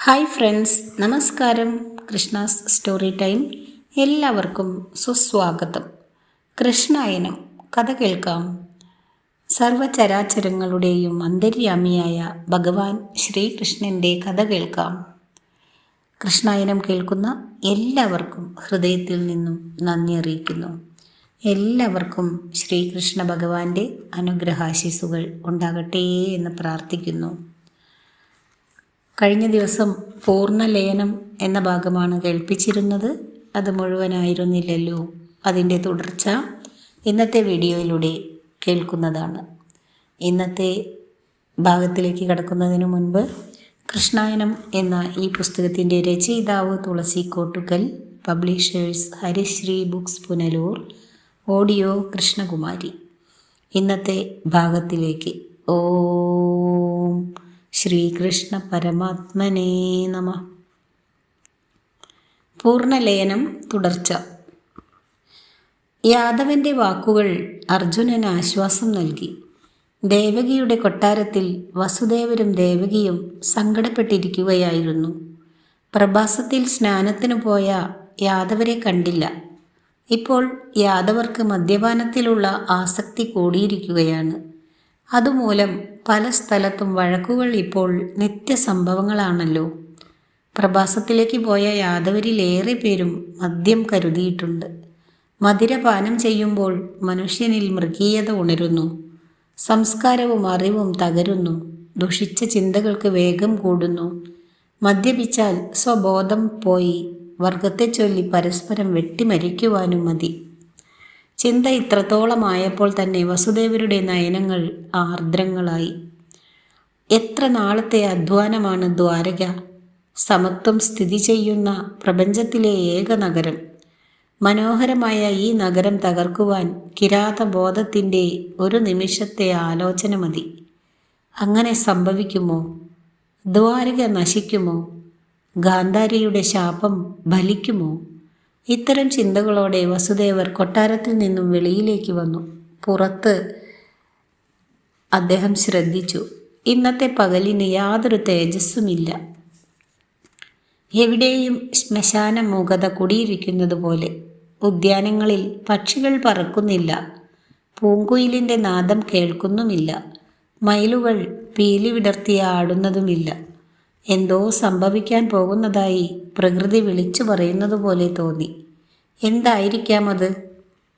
Hi friends നമസ്കാരം. Krishna's story time. എല്ലാവർക്കും സുസ്വാഗതം. കൃഷ്ണായനം കഥ കേൾക്കാം. സർവചരാചരങ്ങളുടെയും അന്തര്യാമിയായ ഭഗവാൻ ശ്രീകൃഷ്ണന്റെ കഥ കേൾക്കാം. കൃഷ്ണായനം കേൾക്കുന്ന എല്ലാവർക്കും ഹൃദയത്തിൽ നിന്നും നന്ദി അറിയിക്കുന്നു. എല്ലാവർക്കും ശ്രീകൃഷ്ണ ഭഗവാന്റെ അനുഗ്രഹാശിസുകൾ ഉണ്ടാകട്ടെ എന്ന് പ്രാർത്ഥിക്കുന്നു. കഴിഞ്ഞ ദിവസം പൂർണലയനം എന്ന ഭാഗമാണ് കേൾപ്പിച്ചിരുന്നത്. അത് മുഴുവനായിരുന്നില്ലല്ലോ. അതിന്റെ തുടർച്ച ഇന്നത്തെ വീഡിയോയിലൂടെ കേൾക്കുന്നതാണ്. ഇന്നത്തെ ഭാഗത്തിലേക്ക് കടക്കുന്നതിന് മുൻപ് കൃഷ്ണായനം എന്ന ഈ പുസ്തകത്തിന്റെ രചയിതാവ് Thulasi Kottukkal publishers Harishree books Punalur audio Krishnakumari. ഇന്നത്തെ ഭാഗത്തിലേക്ക്. ഓം. ശ്രീകൃഷ്ണ പരമാത്മനേ നമ. പൂർണലയനം തുടർച്ച. യാദവന്റെ വാക്കുകൾ അർജുനന് ആശ്വാസം നൽകി. ദേവകിയുടെ കൊട്ടാരത്തിൽ വസുദേവരും ദേവകിയും സങ്കടപ്പെട്ടിരിക്കുകയായിരുന്നു. പ്രഭാസത്തിൽ സ്നാനത്തിനു പോയ യാദവരെ കണ്ടില്ല. ഇപ്പോൾ യാദവർക്ക് മദ്യപാനത്തിലുള്ള ആസക്തി കൂടിയിരിക്കുകയാണ്. അതുമൂലം പല സ്ഥലത്തും വഴക്കുകൾ ഇപ്പോൾ നിത്യസംഭവങ്ങളാണല്ലോ. പ്രഭാസത്തിലേക്ക് പോയ യാദവരിലേറെ പേരും മദ്യം കരുതിയിട്ടുണ്ട്. മധുരപാനം ചെയ്യുമ്പോൾ മനുഷ്യനിൽ മൃഗീയത ഉണരുന്നു. സംസ്കാരവും അറിവും തകരുന്നു. ദുഷിച്ച ചിന്തകൾക്ക് വേഗം കൂടുന്നു. മദ്യപിച്ചാൽ സ്വബോധം പോയി. വർഗത്തെ ചൊല്ലി പരസ്പരം വെട്ടിമരിക്കുവാനും മതി. ചിന്ത ഇത്രത്തോളമായപ്പോൾ തന്നെ വസുദേവരുടെ നയനങ്ങൾ ആർദ്രങ്ങളായി. എത്ര നാളത്തെ അധ്വാനമാണ് ദ്വാരക? സമത്വം സ്ഥിതി ചെയ്യുന്ന പ്രപഞ്ചത്തിലെ ഏക നഗരം. മനോഹരമായ ഈ നഗരം തകർക്കുവാൻ കിരാതബോധത്തിന്റെ ഒരു നിമിഷത്തെ ആലോചന മതി. അങ്ങനെ സംഭവിക്കുമോ? ദ്വാരക നശിക്കുമോ? ഗാന്ധാരിയുടെ ശാപം ഫലിക്കുമോ? ഇത്തരം ചിന്തകളോടെ വസുദേവർ കൊട്ടാരത്തിൽ നിന്നും വെളിയിലേക്ക് വന്നു. പുറത്ത് അദ്ദേഹം ശ്രദ്ധിച്ചു ഇന്നത്തെ പകലിന് യാതൊരു തേജസ്സുമില്ല. എവിടെയും ശ്മശാന മൂകത കുടിയിരിക്കുന്നത് പോലെ. ഉദ്യാനങ്ങളിൽ പക്ഷികൾ പറക്കുന്നില്ല. പൂങ്കുയിലിന്റെ നാദം കേൾക്കുന്നുമില്ല. മയിലുകൾ പീലി വിടർത്തി ആടുന്നതുമില്ല. എന്തോ സംഭവിക്കാൻ പോകുന്നതായി പ്രകൃതി വിളിച്ചു പറയുന്നത് പോലെ തോന്നി. എന്തായിരിക്കാം അത്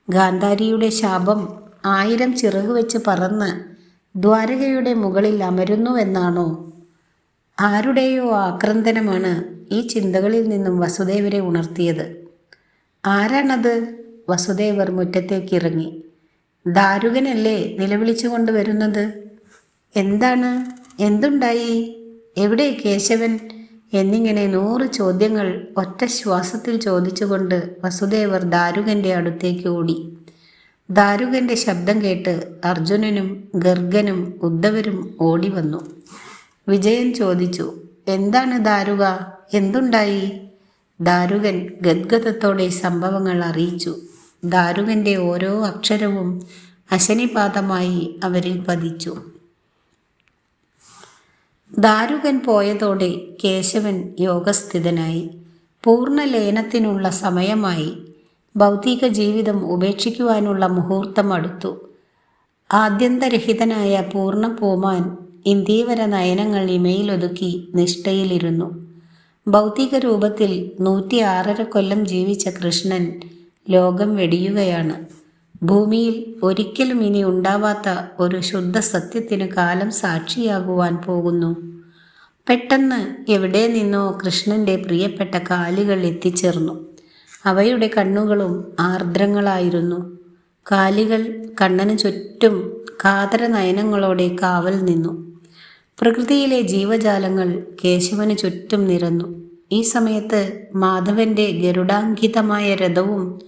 ഗാന്ധാരിയുടെ ശാപം ആയിരം ചിറക് വെച്ച് പറന്ന് ദ്വാരകയുടെ മുകളിൽ അമരുന്നുവെന്നാണോ? ആരുടെയോ ആക്രന്ദനമാണ് ഈ ചിന്തകളിൽ നിന്നും വസുദേവരെ ഉണർത്തിയത്. ആരാണത്? വസുദേവർ മുറ്റത്തേക്ക് ഇറങ്ങി ദാരുകനല്ലേ നിലവിളിച്ചുകൊണ്ട് വരുന്നത്? എന്താണ്? എന്തുണ്ടായി? എവിടെ കേശവൻ? എന്നിങ്ങനെ നൂറ് ചോദ്യങ്ങൾ ഒറ്റ ശ്വാസത്തിൽ ചോദിച്ചുകൊണ്ട് വസുദേവർ ദാരുകന്റെ അടുത്തേക്ക് ഓടി. ദാരുകന്റെ ശബ്ദം കേട്ട് അർജുനനും ഗർഗനും ഉദ്ധവരും ഓടി വന്നു. വിജയൻ ചോദിച്ചു എന്താണ് ദാരുക? എന്തുണ്ടായി? ദാരുകൻ ഗദ്ഗതത്തോടെ സംഭവങ്ങൾ അറിയിച്ചു. ദാരുകന്റെ ഓരോ അക്ഷരവും അശനിപാതമായി അവരിൽ പതിച്ചു. ദാരുകൻ പോയതോടെ കേശവൻ യോഗസ്ഥിതനായി. പൂർണ ലയനത്തിനുള്ള സമയമായി ഭൗതിക ജീവിതം ഉപേക്ഷിക്കുവാനുള്ള മുഹൂർത്തം അടുത്തു. ആദ്യന്തരഹിതനായ പൂർണ പൂമാൻ ഇന്ദീവര നയനങ്ങൾ ഇമയിലൊതുക്കി നിഷ്ഠയിലിരുന്നു. ഭൗതിക രൂപത്തിൽ നൂറ്റി ആറര കൊല്ലം ജീവിച്ച കൃഷ്ണൻ ലോകം വെടിയുകയാണ്. ഭൂമിയിൽ ഒരിക്കലും ഇനി ഉണ്ടാവാത്ത ഒരു ശുദ്ധ സത്യത്തിന് കാലം സാക്ഷിയാകുവാൻ പോകുന്നു. പെട്ടെന്ന് എവിടെ നിന്നോ കൃഷ്ണന്റെ പ്രിയപ്പെട്ട കാലുകൾ എത്തിച്ചേർന്നു. അവയുടെ കണ്ണുകളും ആർദ്രങ്ങളായിരുന്നു. കാലികൾ കണ്ണന് ചുറ്റും കാതര നയനങ്ങളോടെ കാവൽ നിന്നു. പ്രകൃതിയിലെ ജീവജാലങ്ങൾ കേശവന് ചുറ്റും നിരന്നു. ഈ സമയത്ത് മാധവന്റെ ഗരുഡാങ്കിതമായ രഥവും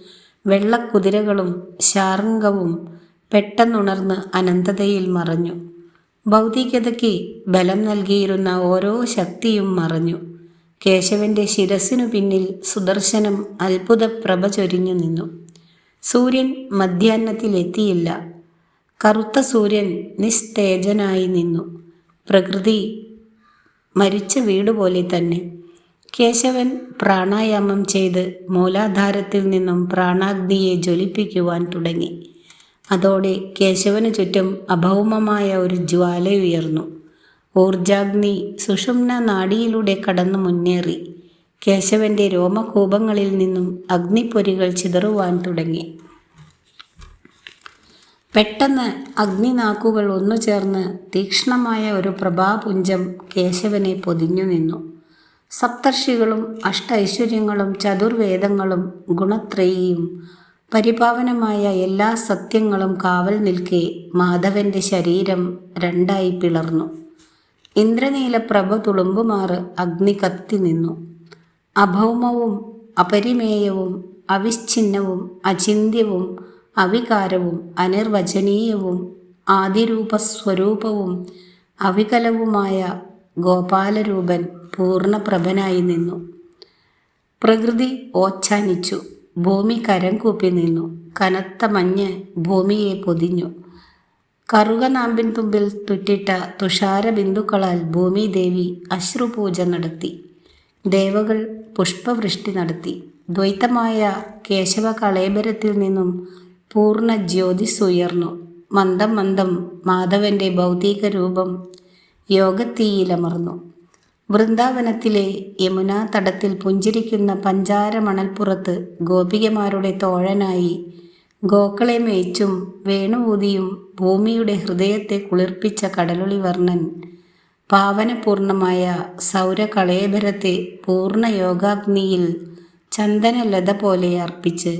വെള്ളക്കുതിരകളും ശാർങ്കവും പെട്ടെന്നുണർന്ന് അനന്തതയിൽ മറഞ്ഞു. ഭൗതികതയ്ക്ക് ബലം നൽകിയിരുന്ന ഓരോ ശക്തിയും മറഞ്ഞു. കേശവന്റെ ശിരസിനു പിന്നിൽ സുദർശനം അത്ഭുത പ്രഭ ചൊരിഞ്ഞു നിന്നു. സൂര്യൻ മധ്യാഹ്നത്തിലെത്തിയില്ല. കറുത്ത സൂര്യൻ നിസ്തേജനായി നിന്നു. പ്രകൃതി മരിച്ച വീട് പോലെ തന്നെ. കേശവൻ പ്രാണായാമം ചെയ്ത് മൂലാധാരത്തിൽ നിന്നും പ്രാണാഗ്നിയെ ജ്വലിപ്പിക്കുവാൻ തുടങ്ങി. അതോടെ കേശവന് ചുറ്റും അഭൗമമായ ഒരു ജ്വാല ഉയർന്നു. ഊർജാഗ്നി സുഷുമ്ന നാടിയിലൂടെ കടന്നു മുന്നേറി. കേശവന്റെ രോമകൂപങ്ങളിൽ നിന്നും അഗ്നിപ്പൊരികൾ ചിതറുവാൻ തുടങ്ങി. പെട്ടെന്ന് അഗ്നിനാക്കുകൾ ഒന്നു ചേർന്ന് തീക്ഷ്ണമായ ഒരു പ്രഭാപുഞ്ചം കേശവനെ പൊതിഞ്ഞു നിന്നു. സപ്തർഷികളും അഷ്ടൈശ്വര്യങ്ങളും ചതുർവേദങ്ങളും ഗുണത്രയിയും പരിപാവനമായ എല്ലാ സത്യങ്ങളും കാവൽ നിൽക്കെ മാധവന്റെ ശരീരം രണ്ടായി പിളർന്നു. ഇന്ദ്രനീല പ്രഭ തുളുമ്പുമാറ് അഗ്നി കത്തി നിന്നു. അഭൗമവും അപരിമേയവും അവിഛിന്നവും അചിന്യവും അവികാരവും അനിർവചനീയവും ആദിരൂപസ്വരൂപവും അവികലവുമായ ഗോപാലരൂപൻ പൂർണപ്രഭനായി നിന്നു. പ്രകൃതി ഓച്ചാനിച്ചു ഭൂമി കരം കൂപ്പി നിന്നു. കനത്ത മഞ്ഞ് ഭൂമിയെ പൊതിഞ്ഞു. കറുകനാമ്പിൻ തുമ്പിൽ തുറ്റിട്ട തുഷാര ബിന്ദുക്കളാൽ ഭൂമിദേവി അശ്രുപൂജ നടത്തി. ദേവകൾ പുഷ്പവൃഷ്ടി നടത്തി. ദ്വൈതമായ കേശവ കളേബരത്തിൽ നിന്നും പൂർണ ജ്യോതിസ് ഉയർന്നു. മന്ദം മന്ദം മാധവന്റെ ഭൗതിക രൂപം യോഗത്തീയിലമർന്നു. വൃന്ദാവനത്തിലെ യമുനാ തടത്തിൽ പുഞ്ചിരിക്കുന്ന പഞ്ചാര മണൽപ്പുറത്ത് ഗോപികമാരുടെ തോഴനായി ഗോക്കളെ മേച്ചും വേണുഊതിയും ഭൂമിയുടെ ഹൃദയത്തെ കുളിർപ്പിച്ച കടലുളി വർണൻ പാവനപൂർണമായ സൗരകളേബരത്തെ പൂർണ യോഗാഗ്നിയിൽ ചന്ദനലത പോലെ അർപ്പിച്ച്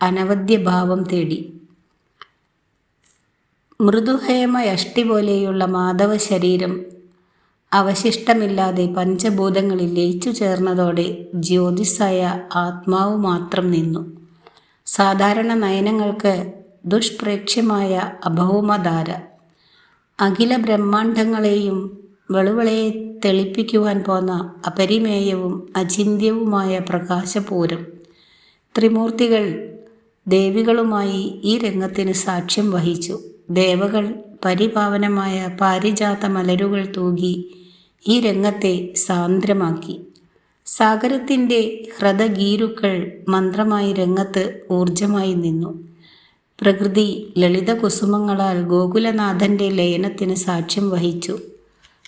അനവദ്യഭാവം തേടി. മൃദുഹേമ പോലെയുള്ള മാധവ ശരീരം അവശിഷ്ടമില്ലാതെ പഞ്ചഭൂതങ്ങളിൽ ലയിച്ചു ചേർന്നതോടെ ജ്യോതിസായ ആത്മാവ് മാത്രം നിന്നു. സാധാരണ നയനങ്ങൾക്ക് ദുഷ്പ്രേക്ഷ്യമായ അഭൗമധാര. അഖില ബ്രഹ്മാണ്ഡങ്ങളെയും വെളുവിളയെ തെളിപ്പിക്കുവാൻ പോന്ന അപരിമേയവും അചിന്യവുമായ പ്രകാശപൂരം. ത്രിമൂർത്തികൾ ദേവികളുമായി ഈ രംഗത്തിന് സാക്ഷ്യം വഹിച്ചു. ദേവകൾ പരിപാവനമായ പാരിജാത മലരുകൾ തൂകി ഈ രംഗത്തെ സാന്ദ്രമാക്കി. സാഗരത്തിന്റെ ഹ്രദഗീരുക്കൾ മന്ത്രമായി രംഗത്ത് ഊർജമായി നിന്നു. പ്രകൃതി ലളിത കുസുമങ്ങളാൽ ഗോകുലനാഥന്റെ ലയനത്തിന് സാക്ഷ്യം വഹിച്ചു.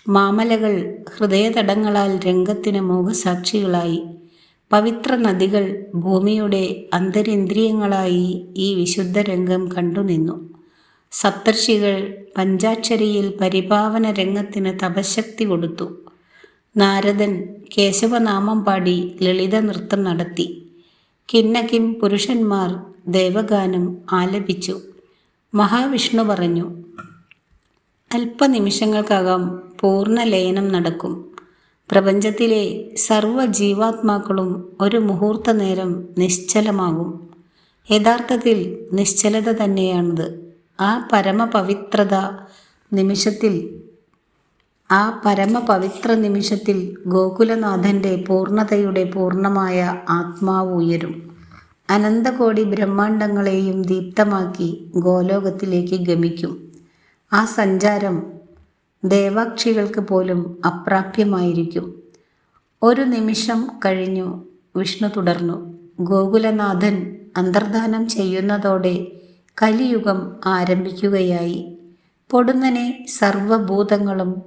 മാമലകൾ ഹൃദയതടങ്ങളാൽ രംഗത്തിന് മോഹസാക്ഷികളായി പവിത്ര നദികൾ ഭൂമിയുടെ അന്തരേന്ദ്രിയങ്ങളായി ഈ വിശുദ്ധ രംഗം കണ്ടുനിന്നു. സപ്തർഷികൾ പഞ്ചാക്ഷരിയിൽ പരിപാവന രംഗത്തിന് തപശക്തി കൊടുത്തു. നാരദൻ കേശവനാമം പാടി ലളിത നൃത്തം നടത്തി. കിന്നകിം പുരുഷന്മാർ ദേവഗാനം ആലപിച്ചു. മഹാവിഷ്ണു പറഞ്ഞു അല്പനിമിഷങ്ങൾക്കകം പൂർണ ലയനം നടക്കും. പ്രപഞ്ചത്തിലെ സർവ ജീവാത്മാക്കളും ഒരു മുഹൂർത്ത നേരം നിശ്ചലമാകും. യഥാർത്ഥത്തിൽ നിശ്ചലത തന്നെയാണത്. ആ പരമപവിത്രത നിമിഷത്തിൽ ആ പരമപവിത്ര നിമിഷത്തിൽ ഗോകുലനാഥന്റെ പൂർണതയുടെ പൂർണമായ ആത്മാവ് ഉയരും. അനന്തകോടി ബ്രഹ്മാണ്ടങ്ങളെയും ദീപ്തമാക്കി ഗോലോകത്തിലേക്ക് ഗമിക്കും. ആ സഞ്ചാരം ദേവാക്ഷികൾക്ക് പോലും അപ്രാപ്യമായിരിക്കും. ഒരു നിമിഷം കഴിഞ്ഞു വിഷ്ണു തുടർന്നു. ഗോകുലനാഥൻ അന്തർധാനം ചെയ്യുന്നതോടെ കലിയുഗം ആരംഭിക്കുകയായി. പൊടുന്നനെ സർവഭൂതങ്ങളും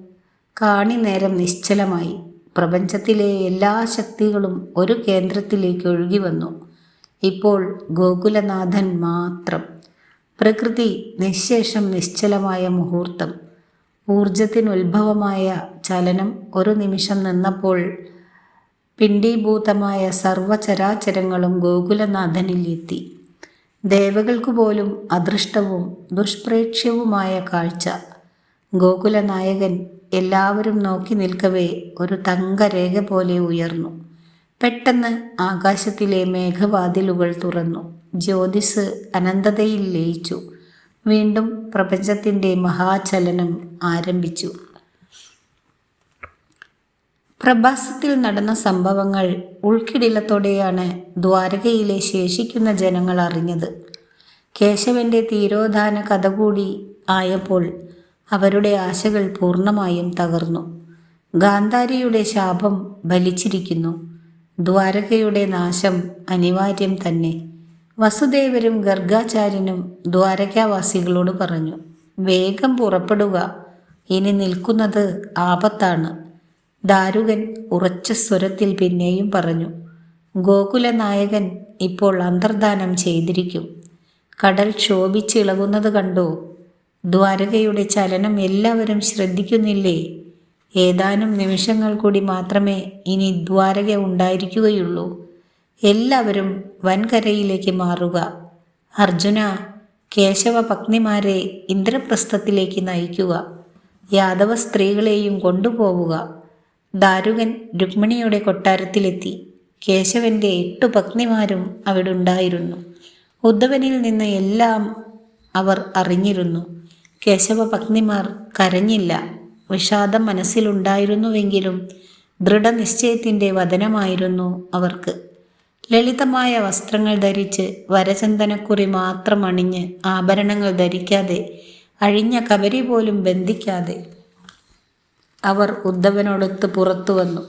കാണി നേരം നിശ്ചലമായി. പ്രപഞ്ചത്തിലെ എല്ലാ ശക്തികളും ഒരു കേന്ദ്രത്തിലേക്ക് ഒഴുകി വന്നു. ഇപ്പോൾ ഗോകുലനാഥൻ മാത്രം. പ്രകൃതി നിശേഷം നിശ്ചലമായ മുഹൂർത്തം. ഊർജത്തിനുത്ഭവമായ ചലനം ഒരു നിമിഷം നിന്നപ്പോൾ പിണ്ടീഭൂതമായ സർവചരാചരങ്ങളും ഗോകുലനാഥനിൽ എത്തി. ദേവകൾക്കു പോലും അദൃഷ്ടവും ദുഷ്പ്രേക്ഷ്യവുമായ കാഴ്ച. ഗോകുലനായകൻ എല്ലാവരും നോക്കി നിൽക്കവേ ഒരു തങ്കരേഖ പോലെ ഉയർന്നു. പെട്ടെന്ന് ആകാശത്തിലെ മേഘവാതിലുകൾ തുറന്നു. ജ്യോതിസ് അനന്തതയിൽ ലയിച്ചു. വീണ്ടും പ്രപഞ്ചത്തിന്റെ മഹാചലനം ആരംഭിച്ചു. പ്രഭാസത്തിൽ നടന്ന സംഭവങ്ങൾ ഉൾക്കിടിലത്തോടെയാണ് ദ്വാരകയിലെ ശേഷിക്കുന്ന ജനങ്ങൾ അറിഞ്ഞത്. കേശവന്റെ തീരോധാന കഥ കൂടി ആയപ്പോൾ അവരുടെ ആശകൾ പൂർണമായും തകർന്നു. ഗാന്ധാരിയുടെ ശാപം ബലിച്ചിരിക്കുന്നു ദ്വാരകയുടെ നാശം അനിവാര്യം തന്നെ. വസുദേവരും ഗർഗാചാര്യനും ദ്വാരകാവാസികളോട് പറഞ്ഞു വേഗം പുറപ്പെടുക. ഇനി നിൽക്കുന്നത് ആപത്താണ്. ദാരുകൻ ഉറച്ച സ്വരത്തിൽ പിന്നെയും പറഞ്ഞു ഗോകുലനായകൻ ഇപ്പോൾ അന്തർദാനം ചെയ്തിരിക്കും. കടൽ ക്ഷോഭിച്ചിളകുന്നത് കണ്ടോ? ദ്വാരകയുടെ ചലനം എല്ലാവരും ശ്രദ്ധിക്കുന്നില്ലേ? ഏതാനും നിമിഷങ്ങൾ കൂടി മാത്രമേ ഇനി ദ്വാരക ഉണ്ടായിരിക്കുകയുള്ളൂ. എല്ലാവരും വൻകരയിലേക്ക് മാറുക. അർജുന കേശവ പത്നിമാരെ ഇന്ദ്രപ്രസ്ഥത്തിലേക്ക് നയിക്കുക. യാദവ സ്ത്രീകളെയും കൊണ്ടുപോവുക. ദാരുകൻ രുക്മിണിയുടെ കൊട്ടാരത്തിലെത്തി. കേശവന്റെ എട്ടു പത്നിമാരും അവിടെ ഉണ്ടായിരുന്നു ഉദ്ധവനിൽ നിന്ന് എല്ലാം അവർ അറിഞ്ഞിരുന്നു. കേശവ പത്നിമാർ കരഞ്ഞില്ല. വിഷാദം മനസ്സിലുണ്ടായിരുന്നുവെങ്കിലും ദൃഢനിശ്ചയത്തിന്റെ വതനമായിരുന്നു അവർക്ക്. ലളിതമായ വസ്ത്രങ്ങൾ ധരിച്ച് വരചന്ദനക്കുറി മാത്രം അണിഞ്ഞ് ആഭരണങ്ങൾ ധരിക്കാതെ അഴിഞ്ഞ കബരി പോലും ബന്ധിക്കാതെ അവർ ഉദ്ധവനോടൊത്ത് പുറത്തു വന്നു.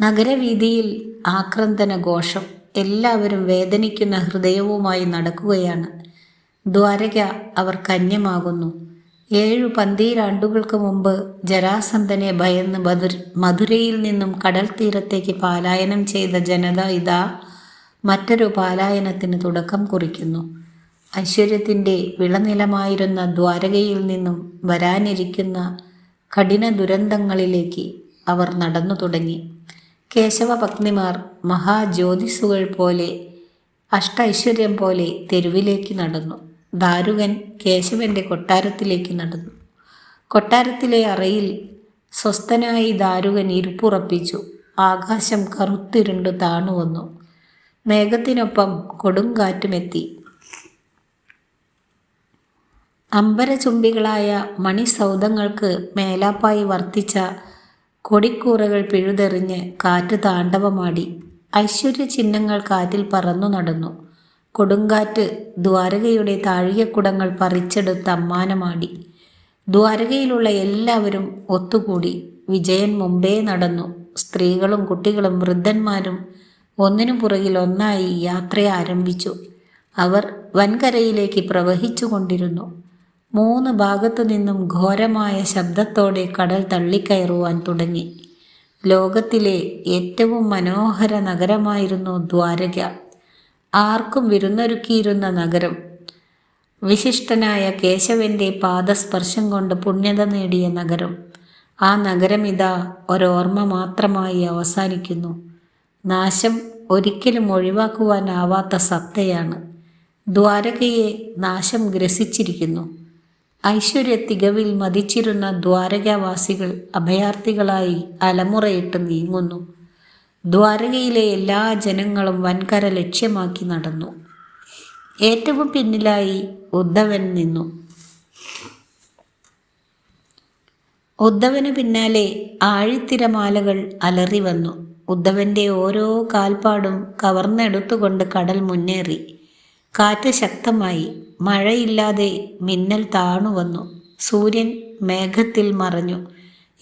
നഗരവീതിയിൽ ആക്രന്തന ഘോഷം എല്ലാവരും വേദനിക്കുന്ന ഹൃദയവുമായി നടക്കുകയാണ്. ദ്വാരക അവർ കന്യമാകുന്നു. ഏഴു പന്തീരാണ്ടുകൾക്ക് മുമ്പ് ജരാസന്ധനെ ഭയന്ന് മധുര മധുരയിൽ നിന്നും കടൽ തീരത്തേക്ക് പാലായനം ചെയ്ത ജനത ഇതാ മറ്റൊരു പാലായനത്തിന് തുടക്കം കുറിക്കുന്നു. ഐശ്വര്യത്തിന്റെ വിളനിലമായിരുന്ന ദ്വാരകയിൽ നിന്നും വരാനിരിക്കുന്ന കഠിന ദുരന്തങ്ങളിലേക്ക് അവർ നടന്നു തുടങ്ങി. കേശവ പത്നിമാർ മഹാജ്യോതിസുകൾ പോലെ അഷ്ടൈശ്വര്യം പോലെ തെരുവിലേക്ക് നടന്നു. ദാരുകൻ കേശവന്റെ കൊട്ടാരത്തിലേക്ക് നടന്നു. കൊട്ടാരത്തിലെ അറയിൽ സ്വസ്ഥനായി ദാരുകൻ ഇരുപ്പുറപ്പിച്ചു. ആകാശം കറുത്തിരുണ്ട് താണുവന്നു. മേഘത്തിനൊപ്പം കൊടുങ്കാറ്റുമെത്തി. അമ്പരചുംബികളായ മണിസൗധങ്ങൾക്ക് മേലാപ്പായി വർത്തിച്ച കൊടിക്കൂറകൾ പിഴുതെറിഞ്ഞ് കാറ്റ് താണ്ഡവമാടി. ഐശ്വര്യ ചിഹ്നങ്ങൾ കാറ്റിൽ പറന്നു നടന്നു. കൊടുങ്കാറ്റ് ദ്വാരകയുടെ താഴികക്കുടങ്ങൾ പറിച്ചെടുത്ത് അമ്മാനമാടി. ദ്വാരകയിലുള്ള എല്ലാവരും ഒത്തുകൂടി വിജയൻ മുമ്പേ നടന്നു. സ്ത്രീകളും കുട്ടികളും വൃദ്ധന്മാരും ഒന്നിനു പുറകിൽ ഒന്നായി യാത്ര ആരംഭിച്ചു അവർ വൻകരയിലേക്ക് പ്രവഹിച്ചു കൊണ്ടിരുന്നു മൂന്ന് ഭാഗത്തു നിന്നും ഘോരമായ ശബ്ദത്തോടെ കടൽ തള്ളിക്കയറുവാൻ തുടങ്ങി. ലോകത്തിലെ ഏറ്റവും മനോഹര നഗരമായിരുന്നു ദ്വാരക. ആർക്കും വിരുന്നൊരുക്കിയിരുന്ന നഗരം. വിശിഷ്ടനായ കേശവന്റെ പാദസ്പർശം കൊണ്ട് പുണ്യത നേടിയ നഗരം. ആ നഗരം ഇതാ ഒരോർമ്മ മാത്രമായി അവസാനിക്കുന്നു. നാശം ഒരിക്കലും ഒഴിവാക്കുവാനാവാത്ത സത്തയാണ്. ദ്വാരകയെ നാശം ഗ്രസിച്ചിരിക്കുന്നു. ഐശ്വര്യ തികവിൽ മതിച്ചിരുന്ന ദ്വാരകാവാസികൾ അഭയാർത്ഥികളായി അലമുറയിട്ട് നീങ്ങുന്നു. ദ്വാരകയിലെ എല്ലാ ജനങ്ങളും വൻകര ലക്ഷ്യമാക്കി നടന്നു. ഏറ്റവും പിന്നിലായി ഉദ്ധവൻ നിന്നു. ഉദ്ധവന് പിന്നാലെ ആഴിത്തിരമാലകൾ അലറി വന്നു ഉദ്ധവന്റെ ഓരോ കാൽപ്പാടും കവർന്നെടുത്തുകൊണ്ട് കടൽ മുന്നേറി. കാറ്റ് ശക്തമായി മഴയില്ലാതെ മിന്നൽ താണു വന്നു സൂര്യൻ മേഘത്തിൽ മറഞ്ഞു.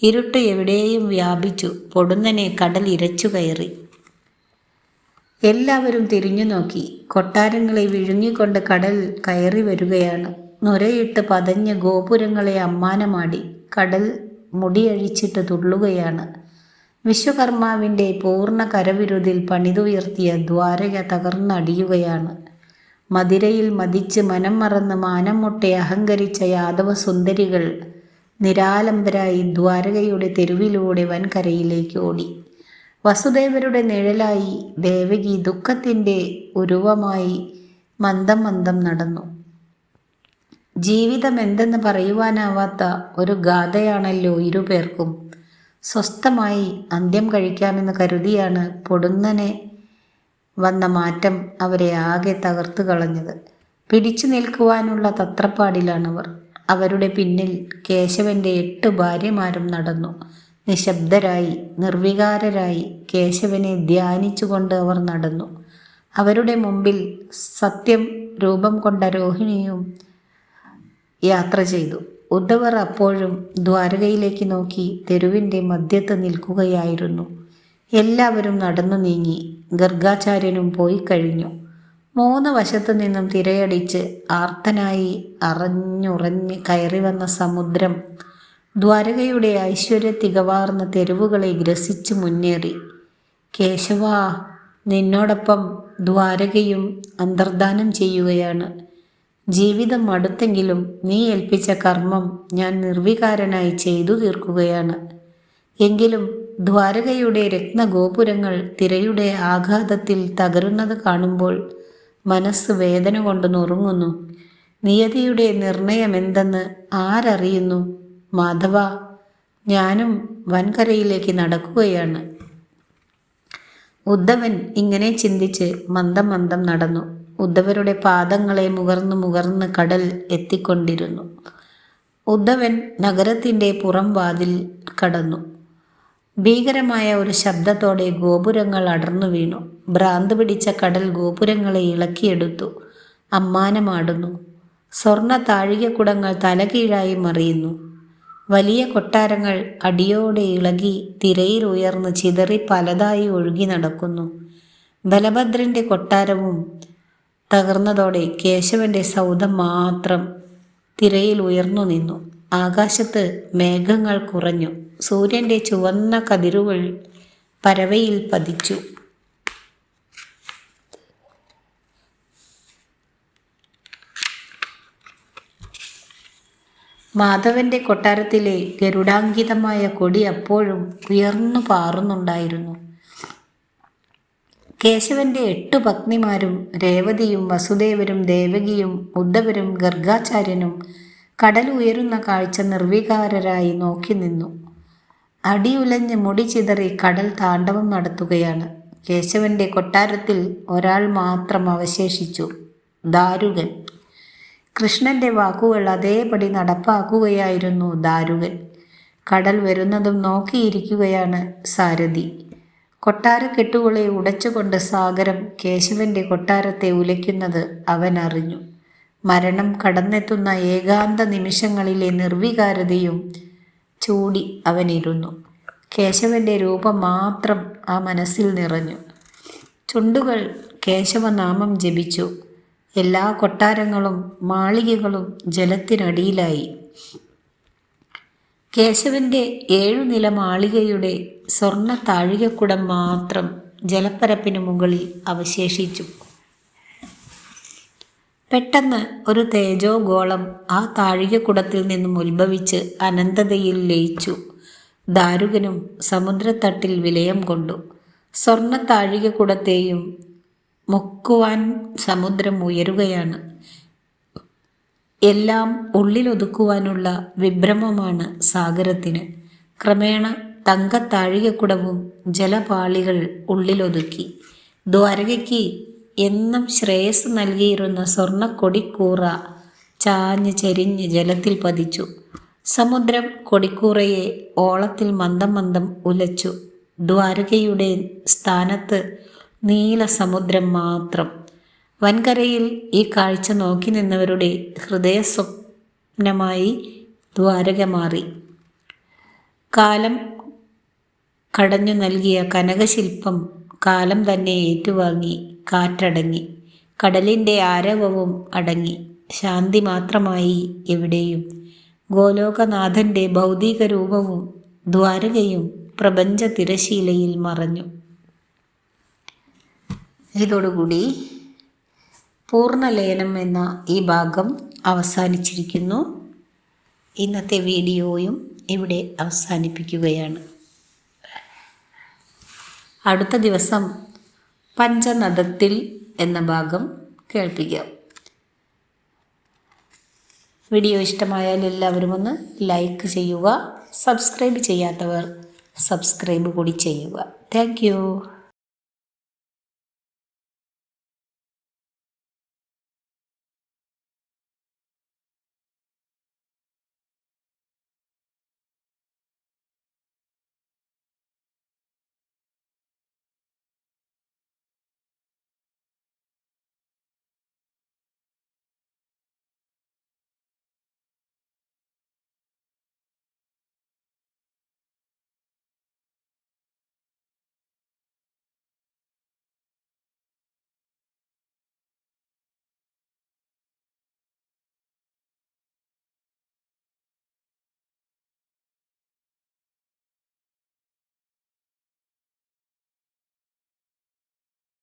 ഇരുട്ട് എവിടെയും വ്യാപിച്ചു. പൊടുന്നനെ കടൽ ഇരച്ചു കയറി. എല്ലാവരും തിരിഞ്ഞു നോക്കി. കൊട്ടാരങ്ങളെ വിഴുങ്ങിക്കൊണ്ട് കടൽ കയറി വരികയാണ്. നുരയിട്ട് പതഞ്ഞ ഗോപുരങ്ങളെ അമ്മാനമാടി കടൽ മുടിയഴിച്ചിട്ട് തുള്ളുകയാണ്. വിശ്വകർമാവിന്റെ പൂർണ കരവിരുതിൽ പണിതുയർത്തിയ ദ്വാരക തകർന്നടിയുകയാണ്. മതിരയിൽ മതിച്ച് മനം മറന്ന് മാനം മുട്ടെ അഹങ്കരിച്ച യാദവ സുന്ദരികൾ നിരാലംബരായി ദ്വാരകയുടെ തെരുവിലൂടെ വൻകരയിലേക്ക് ഓടി. വസുദേവരുടെ നിഴലായി ദേവകി ദുഃഖത്തിന്റെ ഉരുവമായി മന്ദം മന്ദം നടന്നു. ജീവിതം എന്തെന്ന് പറയുവാനാവാത്ത ഒരു ഗാഥയാണല്ലോ ഇരുപേർക്കും. സ്വസ്ഥമായി അന്ത്യം കഴിക്കാമെന്ന് കരുതിയാണ് പൊടുന്നനെ വന്ന മാറ്റം അവരെ ആകെ തകർത്തു കളഞ്ഞത്. പിടിച്ചു നിൽക്കുവാനുള്ള തത്രപ്പാടിലാണവർ. അവരുടെ പിന്നിൽ കേശവന്റെ എട്ട് ഭാര്യമാരും നടന്നു. നിശബ്ദരായി നിർവികാരരായി കേശവനെ ധ്യാനിച്ചുകൊണ്ട് അവർ നടന്നു. അവരുടെ മുമ്പിൽ സത്യം രൂപം കൊണ്ട രോഹിണിയും യാത്ര ചെയ്തു. ഉദ്ധവർ അപ്പോഴും ദ്വാരകയിലേക്ക് നോക്കി തെരുവിന്റെ മധ്യത്ത് നിൽക്കുകയായിരുന്നു. എല്ലാവരും നടന്നു നീങ്ങി. ഗർഗാചാര്യനും പോയി കഴിഞ്ഞു. മൂന്ന് വശത്തു നിന്നും തിരയടിച്ച് ആർത്തനായി അറഞ്ഞുറഞ്ഞ് കയറി വന്ന സമുദ്രം ദ്വാരകയുടെ ഐശ്വര്യ തികവാർന്ന തെരുവുകളെ ഗ്രസിച്ച് മുന്നേറി. കേശവ നിന്നോടൊപ്പം ദ്വാരകയും അന്തർദാനം ചെയ്യുകയാണ്. ജീവിതം അടുത്തെങ്കിലും നീ ഏൽപ്പിച്ച കർമ്മം ഞാൻ നിർവികാരനായി ചെയ്തു തീർക്കുകയാണ്. എങ്കിലും ദ്വാരകയുടെ രത്നഗോപുരങ്ങൾ തിരയുടെ ആഘാതത്തിൽ തകരുന്നത് കാണുമ്പോൾ മനസ്സ് വേദന കൊണ്ട് നുറുങ്ങുന്നു. നിയതിയുടെ നിർണയമെന്തെന്ന് ആരറിയുന്നു? മാധവ ഞാനും വൻകരയിലേക്ക് നടക്കുകയാണ്. ഉദ്ധവൻ ഇങ്ങനെ ചിന്തിച്ച് മന്ദം മന്ദം നടന്നു. ഉദ്ധവരുടെ പാദങ്ങളെ മുകർന്ന് മുകർന്ന് കടൽ എത്തിക്കൊണ്ടിരുന്നു. ഉദ്ധവൻ നഗരത്തിന്റെ പുറം വാതിൽ കടന്നു. ഭീകരമായ ഒരു ശബ്ദത്തോടെ ഗോപുരങ്ങൾ അടർന്നു വീണു. ഭ്രാന്ത് പിടിച്ച കടൽ ഗോപുരങ്ങളെ ഇളക്കിയെടുത്തു. അമ്മാനമാടുന്നു. സ്വർണ താഴികക്കുടങ്ങൾ തലകീഴായി മറിയുന്നു. വലിയ കൊട്ടാരങ്ങൾ അടിയോടെ ഇളകി തിരയിൽ ഉയർന്ന് ചിതറി പലതായി ഒഴുകി നടക്കുന്നു. ബലഭദ്രന്റെ കൊട്ടാരവും തകർന്നതോടെ കേശവന്റെ സൗധം മാത്രം തിരയിൽ ഉയർന്നു നിന്നു. ആകാശത്ത് മേഘങ്ങൾ കുറഞ്ഞു. സൂര്യന്റെ ചുവന്ന കതിരുകൾ പരവയിൽ പതിച്ചു. മാധവന്റെ കൊട്ടാരത്തിലെ ഗരുഡാങ്കിതമായ കൊടി അപ്പോഴും ഉയർന്നു പാറുന്നുണ്ടായിരുന്നു. കേശവന്റെ എട്ടു പത്നിമാരും രേവതിയും വസുദേവരും ദേവകിയും ഉദ്ധവരും ഗർഗാചാര്യനും കടൽ ഉയരുന്ന കാഴ്ച നിർവികാരരായി നോക്കി നിന്നു. അടിയുലഞ്ഞ് മുടി ചിതറി കടൽ താണ്ഡവം നടത്തുകയാണ്. കേശവന്റെ കൊട്ടാരത്തിൽ ഒരാൾ മാത്രം അവശേഷിച്ചു. ദാരുകൻ. കൃഷ്ണന്റെ വാക്കുകൾ അതേപടി നടപ്പാക്കുകയായിരുന്നു ദാരുകൻ. കടൽ വരുന്നതും നോക്കിയിരിക്കുകയാണ് സാരഥി. കൊട്ടാരക്കെട്ടുകളെ ഉടച്ചുകൊണ്ട് സാഗരം കേശവന്റെ കൊട്ടാരത്തെ ഉലയ്ക്കുന്നത് അവൻ അറിഞ്ഞു മരണം കടന്നെത്തുന്ന ഏകാന്ത നിമിഷങ്ങളിലെ നിർവികാരതയും ചൂടി അവനിരുന്നു. കേശവന്റെ രൂപം മാത്രം ആ മനസ്സിൽ നിറഞ്ഞു. ചുണ്ടുകൾ കേശവനാമം ജപിച്ചു. എല്ലാ കൊട്ടാരങ്ങളും മാളികകളും ജലത്തിനടിയിലായി. കേശവന്റെ ഏഴുനില മാളികയുടെ സ്വർണ താഴികക്കുടം മാത്രം ജലപ്പരപ്പിന് മുകളിൽ അവശേഷിച്ചു. പെട്ടെന്ന് ഒരു തേജോഗോളം ആ താഴികക്കുടത്തിൽ നിന്നും ഉത്ഭവിച്ച് അനന്തതയിൽ ലയിച്ചു. ദാരുകനും സമുദ്രത്തട്ടിൽ വിലയം കൊണ്ടു. സ്വർണ താഴികക്കുടത്തെയും മുക്കുവാൻ സമുദ്രം ഉയരുകയാണ്. എല്ലാം ഉള്ളിലൊതുക്കുവാനുള്ള വിഭ്രമമാണ് സാഗരത്തിന്. ക്രമേണ തങ്കത്താഴികക്കുടവും ജലപാളികൾ ഉള്ളിലൊതുക്കി. ദ്വാരകയ്ക്ക് എന്നും ശ്രേയസ് നൽകിയിരുന്ന സ്വർണക്കൊടിക്കൂറ ചാഞ്ഞ് ചെരിഞ്ഞ് ജലത്തിൽ പതിച്ചു. സമുദ്രം കൊടിക്കൂറയെ ഓളത്തിൽ മന്ദം മന്ദം ഉലച്ചു. ദ്വാരകയുടെ സ്ഥാനത്ത് നീല സമുദ്രം മാത്രം. വൻകരയിൽ ഈ കാഴ്ച നോക്കി നിന്നവരുടെ ഹൃദയസ്വപ്നമായി ദ്വാരക മാറി. കാലം കടഞ്ഞു നൽകിയ കനകശില്പം കാലം തന്നെ ഏറ്റുവാങ്ങി കാറ്റടങ്ങി. കടലിന്റെ ആരവവും അടങ്ങി. ശാന്തി മാത്രമായി എവിടെയും. ഗോലോകനാഥന്റെ ഭൗതിക രൂപവും ദ്വാരകയും പ്രപഞ്ച തിരശീലയിൽ മറഞ്ഞു. ഇതോടുകൂടി പൂർണലയനം എന്ന ഈ ഭാഗം അവസാനിച്ചിരിക്കുന്നു. ഇന്നത്തെ വീഡിയോയും ഇവിടെ അവസാനിപ്പിക്കുകയാണ്. അടുത്ത ദിവസം പഞ്ചനദത്തിൽ എന്ന ഭാഗം കേൾപ്പിക്കാം. വീഡിയോ ഇഷ്ടമായാൽ എല്ലാവരും ഒന്ന് ലൈക്ക് ചെയ്യുക സബ്സ്ക്രൈബ് ചെയ്യാത്തവർ സബ്സ്ക്രൈബ് കൂടി ചെയ്യുക. താങ്ക്